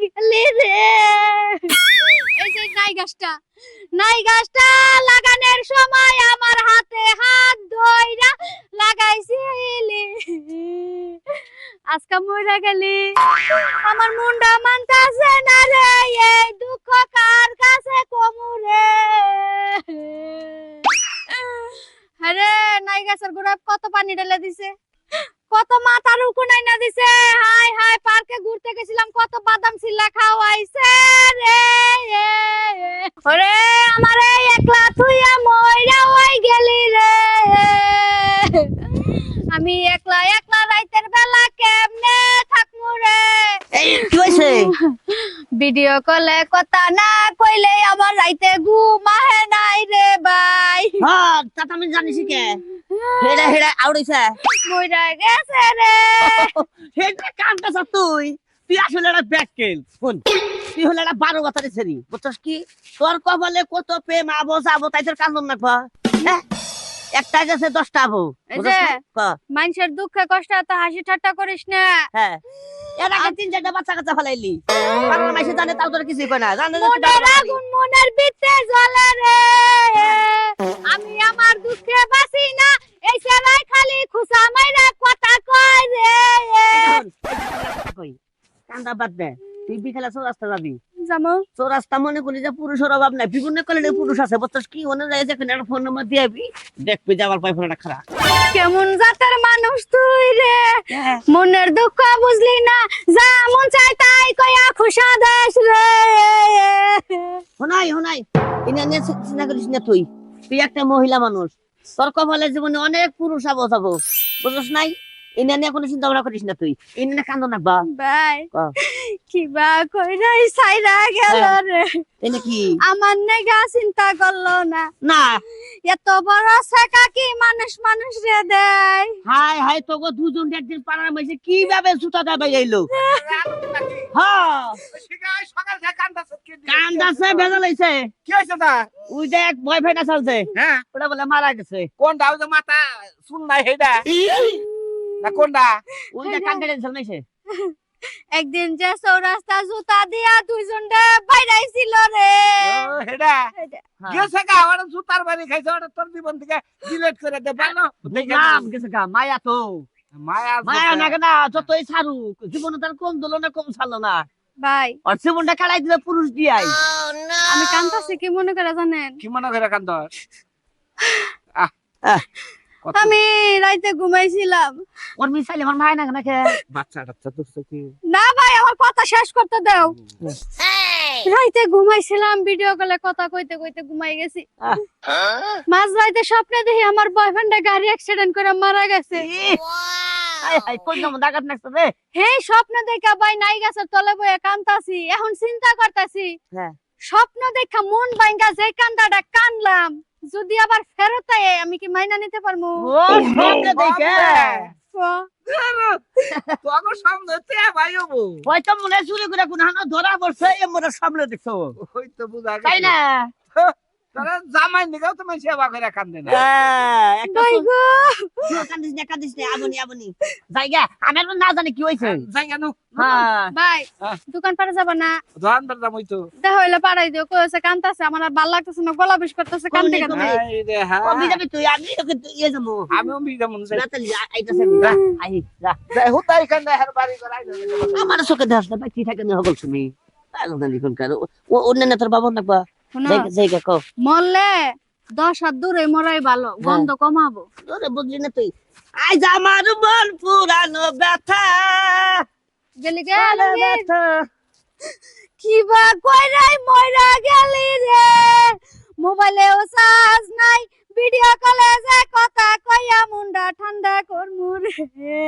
গেলি রে এই যে নাই গাছটা নাই গাছটা লাগানোর সময় আমার হাতে হাত ধইরা লাগাইছিলি। আজকে মরে গেলি। আমার মুন্ডা মানতাছে না রে, এই দুঃখ কার কাছে কমুরে আরে, নাই গাছের গোড়ায় কত পানি ঢেলে দিছে। কত মাথার উকুনাই না দিছে। হাই হাই পার্কে সিল্লা খাওয়াইছে রে ওরে আমারে একলা তুইয়া মইরা হই গেলি রে। আমি একলা একলা রাইতের বেলা কেমনে থাকমু রে। কি ভিডিও কলে কথা না কইলে আমার রাইতে ঘুম আহে নাই রে ভাই। হ্যাঁ তা আমি জানিস কে? হেডা হেডা আউড়াইছে। মইরা গেছে রে। হেডা কামটা সব তুই? তুই আসলে একটা শুন। তুই হলে একটা বারো ছেড়ি। বুঝছস কি? তোর কপালে কত প্রেম আবো যাব তাই তোর কান্দন রাখবা হ্যাঁ? একটা গেছে দশটা আবো। না? মানুষের দুঃখে কষ্ট এত হাসি ঠাট্টা করিস না। হ্যাঁ। এর আগে তিন চারটা বাচ্চা কাচ্চা ফেলাইলি। বাংলা মাইসে জানে তাও তোর কিছুই কয় না। জানে মনের আগুন মনের ভিতরে জ্বলে রে আমি আমার দুঃখে বাসি না এই সেরাই খালি খুশা মাইরা কথা কয় রে কই কান্দা বাদ দে। তুই বিকেলে চৌরাস্তা যাবি। চৌরাস্তা মনে করি যে পুরুষের অভাব নাই। বিভিন্ন কলেজে পুরুষ আছে কি মনে যায় যে একটা ফোন নাম্বার দিয়ে আবি দেখবি যে পাই ফোনটা খারাপ কেমন জাতের মানুষ তুই রে? মনের দুঃখ বুঝলি না? যা মন চাই তাই খুশা দেশ রে। হোনাই হোনাই ইনা নিয়ে চিন্তা করিস না তুই। তুই একটা মহিলা মানুষ। তোর কপালে জীবনে অনেক পুরুষ আবো যাব। বুঝছস নাই? নিয়ে কোনো চিন্তা ভাবনা করিস না তুই। ইনা নিয়ে কান্দো না বা। ভাই ক। কিবা কইরাই সাইরা গেল হ্যাঁ। রে। এনে কি? আমার নেগা চিন্তা করল না। না। এত বড় শেখা কি মানুষ মানুষ রে দেয়? হাই হাই তোকে দুজন একদিন পাড়ার মাইছে কীভাবে জুতা দেবে যাইলো হ্যাঁ সকাল থেকে কান্দাছে কি? কান্দাছে হয়েছে তা? ওই যে এক বয়ফ্রেন্ড আছে হ্যাঁ। ওটা বলে মারা গেছে। কোনটা? ওই যে মাথা শুন নাই হেডা না কোনটা নাইছে একদিন যে চৌরাস্তা জুতা দিয়া দুইজন বাইরাইছিল রে হেডা। গেছে গা ওটা জুতার বাড়ি খাইছে ওটা তোর জীবন থেকে ডিলিট করে দে ভালো নাম গেছে গা মায়া তো মায়া মায়া না যতই জীবনে তার কম দিল না কম ছাড়লো না ভাই আর জীবনটা কাটাই দিলে পুরুষ দিয়াই আমি কান্তাছি কি মনে করে জানেন কি মনে করে কান্দর আহ, আমি রাইতে ঘুমাইছিলাম। ওর মিসাইলে আমার মায় না কেনা কে বাচ্চা টাচ্চা দুষ্ট কি? না ভাই আমার কথা শেষ করতে দাও। রাইতে ঘুমাইছিলাম ভিডিও কলে কথা কইতে কইতে ঘুমাই গেছি। মাঝ রাইতে স্বপ্নে দেখি আমার বয়ফ্রেন্ডে গাড়ি অ্যাক্সিডেন্ট করে মারা গেছে। হে স্বপ্ন দেখা ভাই নাই গেছে তলে বয়ে কান্তাছি। এখন চিন্তা করতাছি। হ্যাঁ। স্বপ্ন দেখা মন ভাঙ্গা যে কান্দাটা কানলাম। যদি আবার ফেরত আয় আমি কি মাইনা নিতে পারব? ও সামনে দেখে। তোর সামনে তে ভাই হব হয়তো মনে হয় চুরি করে কোন ধরা পড়ছে এ মোর সামনে দেখছ ওই তো বুঝা তাই না? তোরা জামাই নিগাও তুমি সেবা করে কান্দে না। হ্যাঁ, কান্দিস না কান্দিস না আবনি আবনি। জায়গা আমি না জানি কি হয়েছে হ্যাঁ ভাই হ্যাঁ। দোকান যাবা না? দোকান তো। দেখা হইলে পাড়াই দিও কইছে কান্তাছে আমার আর ভালো লাগতেছে না গলা বিষ করতেছে হ্যাঁ। কবি যাবি তুই আমি তোকে ইয়ে যাব। আমিও বিজা চাই রাতালি আইতাছে আমি। যা, আই যা। হুতাই কান্দে হের বাড়ি করে আইলো আমার চোখে দেখাস না বাকি থাকে না হগল তুমি? পাগল না লিখুন কারও? ও অন্য তোর বাবা না জায়গা জায়গা কও। মরলে দশ হাত দূরে মরাই ভালো গন্ধ কমাবো। বুঝলি না তুই। আজ আমার মন পুরানো ব্যথা। গেলি ব্যথা। কিবা কইরাই মইরা গেলি রে? মোবাইলেও চার্জ নাই ভিডিও কলে যে কথা কইয়া মুন্ডা ঠান্ডা করমু রে।